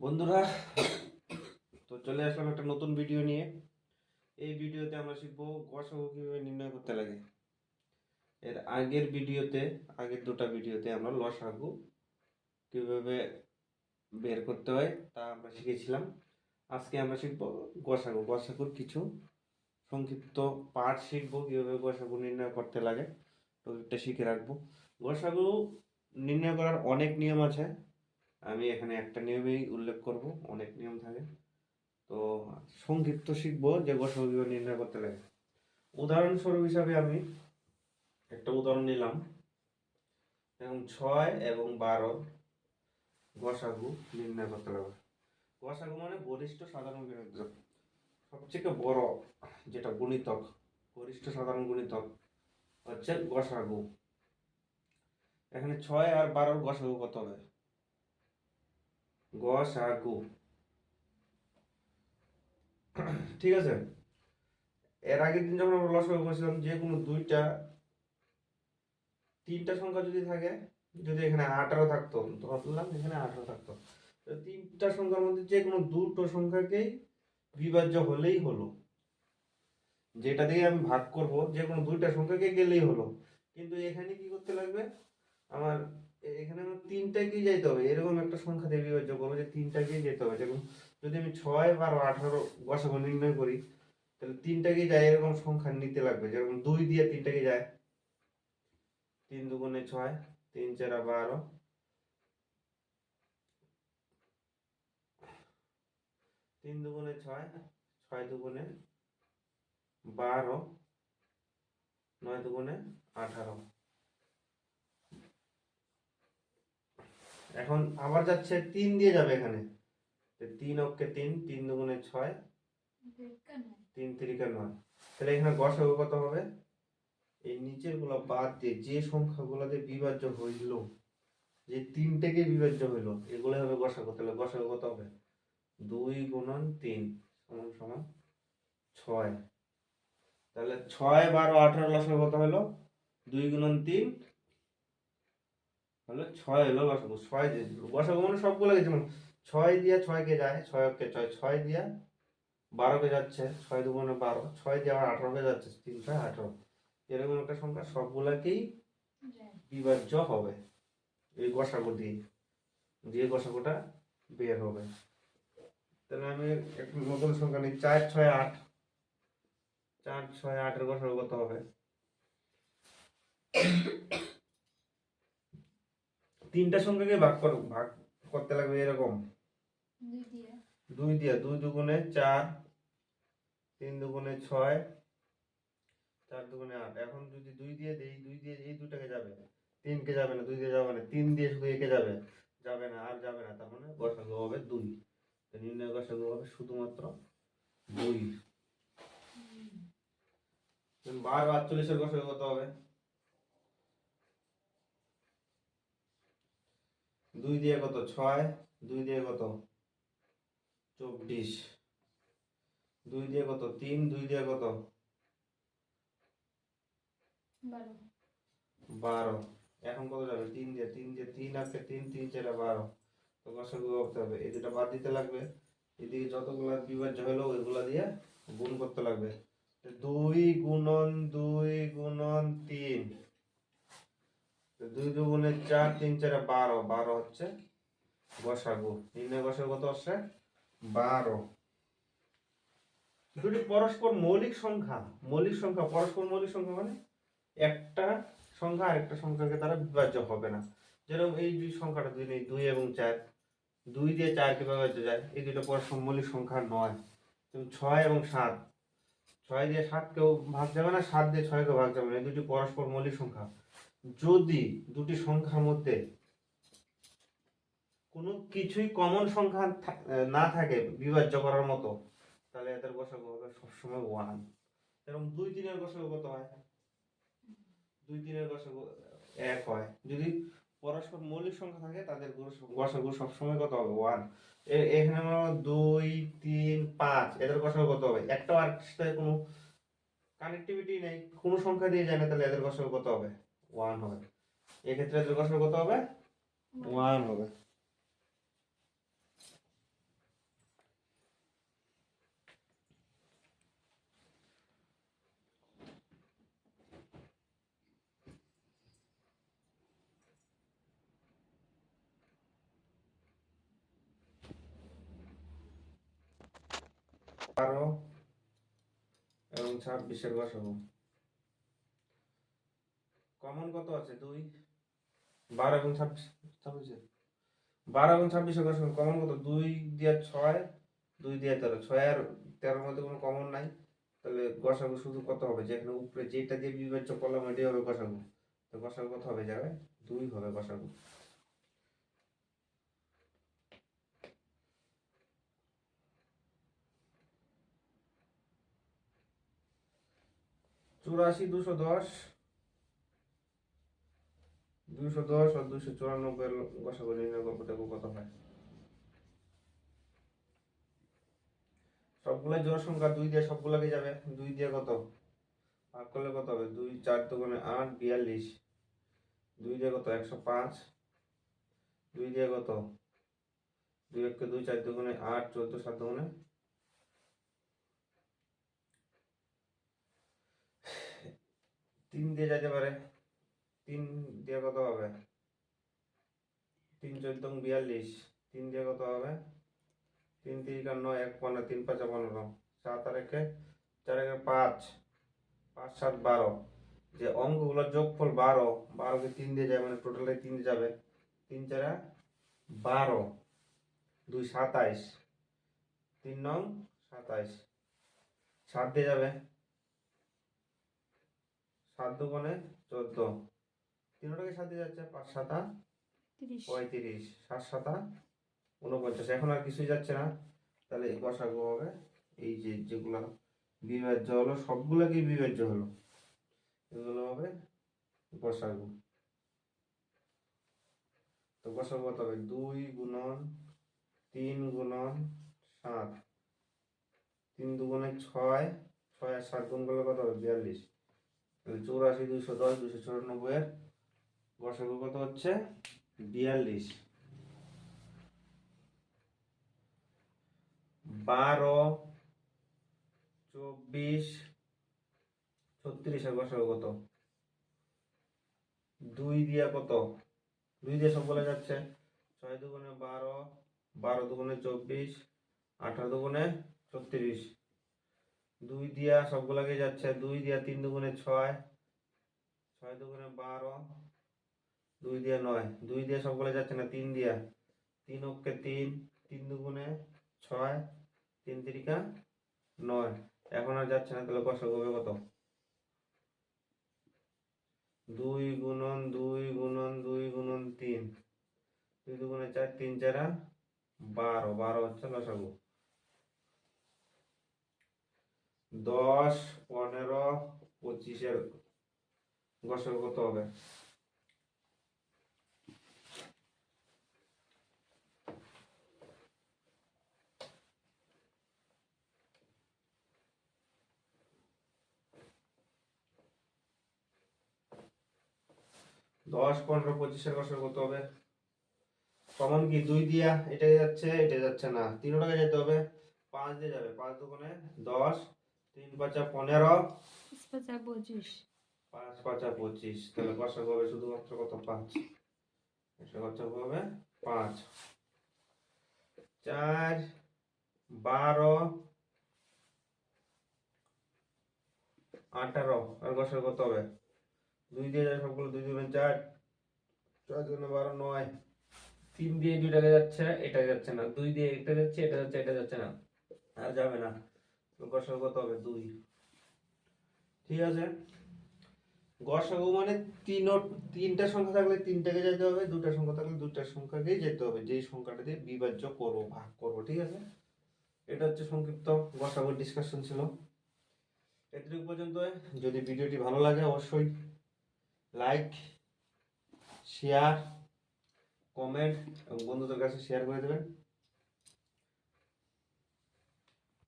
বন্ধুরা, তো চলে আসলাম একটা নতুন ভিডিও নিয়ে। এই ভিডিওতে আমরা শিখব গসাগু কীভাবে নির্ণয় করতে লাগে। এর আগের ভিডিওতে আগের দুটো ভিডিওতে আমরা লসাগু কীভাবে বের করতে হয় তা আমরা শিখেছিলাম। আজকে আমরা শিখব গসাগু গসাগুর কিছু সংক্ষিপ্ত পাঠ শিখব কীভাবে গসাগু নির্ণয় করতে লাগে। টপিকটা শিখে রাখব। গসাগু নির্ণয় করার অনেক নিয়ম আছে। আমি এখানে একটা নিয়মেই উল্লেখ করব, অনেক নিয়ম থাকে। তো সংক্ষিপ্ত শিখব, যে গসাগু নির্ণয় করতে লাগে। উদাহরণস্বরূপ হিসাবে আমি একটা উদাহরণ নিলাম। এবং ছয় এবং বারো গসাগু নির্ণয় করতে লাগবে গসাগু মানে গরিষ্ঠ সাধারণ গুণিতক সবচেয়ে বড় যেটা গুণিতক গরিষ্ঠ সাধারণ গুণিতক হচ্ছে গসাগু। এখানে ছয় আর বারোর গসাগু কত হবে গসাগু। ঠিক আছে? এর আগের দিন যখন আমরা লসাগু করেছিলাম যে কোনো দুইটা, তিনটা সংখ্যা যদি থাকে, যদি এখানে আঠারো থাকতো ধরলাম এখানে আঠারো থাকতো। তো তিনটা সংখ্যার মধ্যে যে কোনো দুটো সংখ্যাকেই বিভাজ্য হলেই হলো। যেটা দিয়ে আমি ভাগ করব, যে কোনো দুইটা সংখ্যাকে গেলেই হলো। কিন্তু এখানে কি করতে লাগবে? আমার এখানে আমার তিনটাকেই যেতে হবে। এরকম একটা সংখ্যা দিয়ে বিভাজ্য করব যে তিনটাকেই যেতে হবে। যেরকম যদি আমি ছয়, বারো, আঠারো গসাগু নির্ণয় করি, তাহলে তিনটাকেই যায় এরকম সংখ্যা নিতে লাগবে। যেরকম দুই দিয়ে তিনটাকে যায়। তিন দুগুণে ছয়, তিন চারা বারো। তিন দুগুণে ছয় ছয় দুগুণে বারো, নয় দুগুণে আঠারো। এখন আবার যাচ্ছে তিন দিয়ে যাবে এখানে। তিন অক্ষে তিন তিন দুগুণে ছয়, তিন তিরিকা নয়। তাহলে এখানে গসাগু কত হবে? এই নিচেরগুলো বাদ দিয়ে যে সংখ্যাগুলো দিয়ে বিভাজ্য হইল, যে তিনটেকে বিভাজ্য হইল এগুলো হবে গসাগু তাহলে গসাগু কত হবে? দুই গুণন তিন সমান সমান ছয়। তাহলে ছয় বারো আঠারো লসাগু কত হলো দুই গুণন তিন হলো ছয় হলো লসাগু ছয় যে গসাগু মানে সবগুলো গেছে মানে ছয় দিয়া ছয়কে যায়? ছয় অক্ষে ছয় ছয় দিয়া বারোকে যাচ্ছে, ছয় দুগুণে বারো, ছয় দিয়ে আবার আঠারোকে যাচ্ছে, তিন ছয়, আঠারো। এরকম একটা সংখ্যা সবগুলাকেই বিভাজ্য হবে। এই গসাগু দিয়ে দিয়ে গসাগুটা বের হবে। তাহলে আমি একটা নতুন সংখ্যা নিই, চার, ছয়, আট। চার, ছয়, আটের গসাগু কত হবে? তিনটা সংখ্যাকে ভাগ কর ভাগ করতে লাগবে এরকম। দুই দিয়ে। দুই দুগুণে চার তিন দুগুণে ছয় চার দুগুণে আট। এখন যদি দুই দিয়ে দেই দুই দিয়ে এই দুটাকে যাবে তিনকে যাবে না দুই দিয়ে যাবে না। তিন দিয়ে শুধু একে যাবে যাবে না আর যাবে না। তার মানে গসাগু হবে দুই। নির্ণয় গসাগু হবে শুধুমাত্র দুই। বারো আটচল্লিশের গসাগু কত হবে? দুই দিয়ে কত? ছয়। দুই দিয়ে কত? চব্বিশ। দুই দিয়ে কত? তিন। দুই দিয়ে কত? বারো। এখন কত যাবে? তিন দিয়ে তিন দিয়ে তিন আছে তিন তিন চারে বারো। তো গসাগু করতে হবে এই দুটা বাদ দিতে লাগবে। এদিকে যতগুলা বিভাজ্য হলো ওইগুলা দিয়ে গুণ করতে লাগবে। দুই গুণন দুই গুণন তিন। দুই দুগুণে চার, তিন, চারে বারো বারো হচ্ছে গসাগু নির্ণয় গসাগু কত হচ্ছে বারো। দুটি পরস্পর মৌলিক সংখ্যা মৌলিক সংখ্যা, পরস্পর মৌলিক সংখ্যা মানে একটা সংখ্যা আরেকটা সংখ্যাকে তারা বিভাজ্য হবে না। যেরকম এই দুই সংখ্যাটা দুই নেই, দুই এবং চার। দুই দিয়ে চারকে বিভাজ্য যায়? এই দুটো পরস্পর মৌলিক সংখ্যা নয়। ছয় এবং সাত। ছয় দিয়ে সাতকেও ভাগ যাবে না, সাত দিয়ে ছয়কে ভাগ যাবে না। এই দুটি পরস্পর মৌলিক সংখ্যা। যদি দুটি সংখ্যার মধ্যে কোনো কিছুই কমন সংখ্যা না থাকে বিভাজ্য করার মতো, তাহলে এদের গসাগু হবে সবসময় ওয়ান এরকম দুই তিনের গসাগু কত হয়? দুই তিনের গসাগু এক হয়। যদি পরস্পর মৌলিক সংখ্যা থাকে, তাদের গস- গসাগু সবসময় কত হবে? ওয়ান এখানে আমরা দুই, তিন, পাঁচ, এদের গসাগু কত হবে? একটা আর কোনো কানেক্টিভিটি নেই, কোনো সংখ্যা দিয়ে যায় না, তাহলে এদের গসাগু কত হবে? ওয়ান হবে। এক্ষেত্রে যোগাসন কত হবে? ওয়ান হবে। বারো এবং ছাব্বিশের বসাবো কমন কত আছে? দুই। বারো এবং ছাব্বিশ, ছাব্বিশে। বারো এবং ছাব্বিশের গসাগু কমন কত? দুই দিয়ে ছয়, দুই দিয়ে তেরো। ছয় আর তেরোর মধ্যে কোনো কমন নাই। তাহলে গসাগু শুধু কত হবে? যেখানে উপরে যেটা দিয়ে বিবেচ্য করলাম এটাই হবে গসাগু। তো গসাগু কত হবে জায়গায় দুই হবে গসাগু। চুরাশি দুশো দশ। দুশো দশ আর দুশো চুরানব্বই গসাগু নির্ণয় করব দেখো কত হয়। সবগুলাই জোড় সংখ্যা দুই দিয়ে সবগুলাকে যাবে। দুই দিয়ে কত? ভাগ করলে কত হবে? দুই, চার দুগুণে আট, বিয়াল্লিশ। দুই দিয়ে কত? একশো পাঁচ। দুই দিয়ে কত? দুই এককে দুই, চার দুগুণে আট, চোদ্দ, সাত দুগুণে। তিন দিয়ে যেতে পারে। তিন দিয়ে কত হবে? তিন চোদ্দ বিয়াল্লিশ। তিন দিয়ে কত হবে? তিন তিরিকা নয়, এক পনেরো, তিন পাঁচা পনেরো। সাত আর একে চার একে পাঁচ পাঁচ সাত বারো। যে অঙ্কগুলোর যোগফল বারো, বারোকে তিন দিয়ে যায় মানে টোটালে তিন যাবে। তিন চারা বারো, দুই সাতাইশ, তিন নং সাতাইশ। সাত দিয়ে যাবে। সাত দু দুগুণে চোদ্দ। তিনটাকে দিয়ে যাচ্ছে পাঁচ সাতা তিরিশ। পঁয়ত্রিশ সাত সাতা উনপঞ্চাশ। এখন আর কিছুই যাচ্ছে না। তাহলে এই হবে এই যে যেগুলো বিভাজ্য হলো সবগুলোকেই বিভাজ্য হলো। এগুলো হবে গসাগু তো গসাগু কত হবে দুই গুণন তিন গুণন সাত। তিন দুগুণে ছয় ছয় আর সাত গুণ করলে কত হবে? বিয়াল্লিশ। তাহলে চৌরাশি দুইশো দশ দুইশো চুরানব্বই এর গসাগু কত হচ্ছে? বিয়াল্লিশ। বারো, চব্বিশ ছত্রিশের বছর কত? দুই দিয়া কত? দুই দিয়ে সব বলে যাচ্ছে। ছয় দুগুণে বারো বারো দুগুণে চব্বিশ, আঠারো দুগুণে ছত্রিশ। দুই দিয়া সবগুলোকে যাচ্ছে। দুই দিয়া তিন দুগুণে ছয় ছয় দুগুণে বারো দুই দিয়া নয়। দুই দিয়া সবগুলো যাচ্ছে না, তিন দিয়া। তিন অক্ষে তিন তিন দুগুণে ছয়, তিন তিরিকা নয়। এখন আর যাচ্ছে না, তাহলে কষা হবে কত? দুই গুণন দুই গুণন দুই গুণন তিন। দুই দুগুণে চার, তিন চারা বারো। বারো হচ্ছে লসাগু। দশ, পনেরো, পঁচিশের গসাগু কত হবে। দশ পনেরো পঁচিশের বছর কত হবে। কমন কি? দুই দিয়া এটা যাচ্ছে এটা যাচ্ছে না। তিন টাকা যেতে হবে পাঁচ দিয়ে যাবে। পাঁচ দোকানে দশ তিন পাঁচা পনেরো পাঁচ পাঁচা পঁচিশ। পাঁচ পাঁচা পঁচিশ। তাহলে বর্ষা হবে শুধুমাত্র কত? পাঁচ। এটা কত হবে পাঁচ। চার বারো আঠারো। আর বছর কত হবে? দুই দিয়ে যায় সবগুলো, দুই দুগুণে চার। চার দুগুণে বারো, নয়। তিন দিয়ে দুইটাকে যাচ্ছে না এটা যাচ্ছে না। দুই দিয়ে এটা যাচ্ছে এটা যাচ্ছে এটা যাচ্ছে না। আর যাবে না। গসাগু কত হবে? দুই। ঠিক আছে? গসাগু মানে তিন তিনটা সংখ্যা থাকলে তিনটাকে যেতে হবে দুটা সংখ্যা থাকলে দুটার সংখ্যাকেই যেতে হবে। যেই সংখ্যাটা দিয়ে বিভাজ্য করব, ভাগ করব, ঠিক আছে? এটা হচ্ছে সংক্ষিপ্ত গসাগুর ডিসকাশন ছিল। এতটুকু পর্যন্ত। যদি ভিডিওটি ভালো লাগে, অবশ্যই লাইক শেয়ার কমেন্ট এবং বন্ধুদের কাছে শেয়ার করে দেবেন।